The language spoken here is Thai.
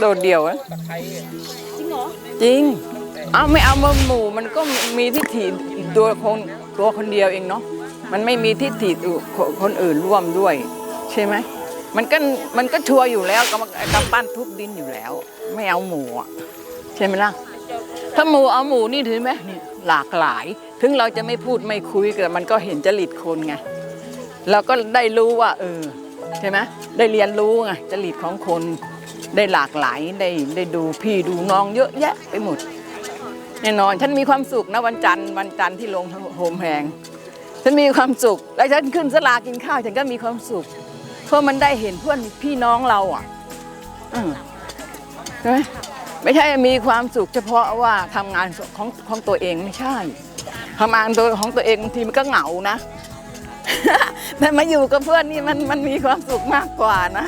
โดดเดี่ยวอะตะจริงเหรอจริง เอาไม่เอามาหมู่มันก็มีทิฏฐิตัวคนตัวคนเดียวเองเนาะมันไม่มีทิฏฐิคนอื่นร่วมด้วย ใช่ไหมมันก็มันก็ชัวร์อยู่แล้วกำกำปั้นทุบดินอยู่แล้ว ไม่เอาหมู่ใช่ไหมล่ะถ้าหมู่เอาหมู่นี่ถือไหมนี่หลากหลาย ถึงเราจะไม่พูดไม่คุยแต่มันก็เห็นจริตคนไงเราก็ได้รู้ว่า เออ ใช่ไหมได้เรียนรู้ไงจริตของคน ได้หลากหลายได้ได้ดูพี่ดูน้องเยอะแยะไปหมดแน่นอนฉันมีความสุขนะวันจันทร์วันจันทร์ที่ลงโฮมแพงฉันมีความสุข แล้วฉันขึ้นสลากินข้าวฉันก็มีความสุข เพราะมันได้เห็นเพื่อนพี่น้องเราอะใช่ไหมไม่ใช่มีความสุข เฉพาะว่าทำงานของของตัวเองไม่ใช่ทำงานตัวของตัวเองบางทีมันก็เหงานะแต่มาอยู่กับเพื่อนนี่มันมันมีความสุขมากกว่านะ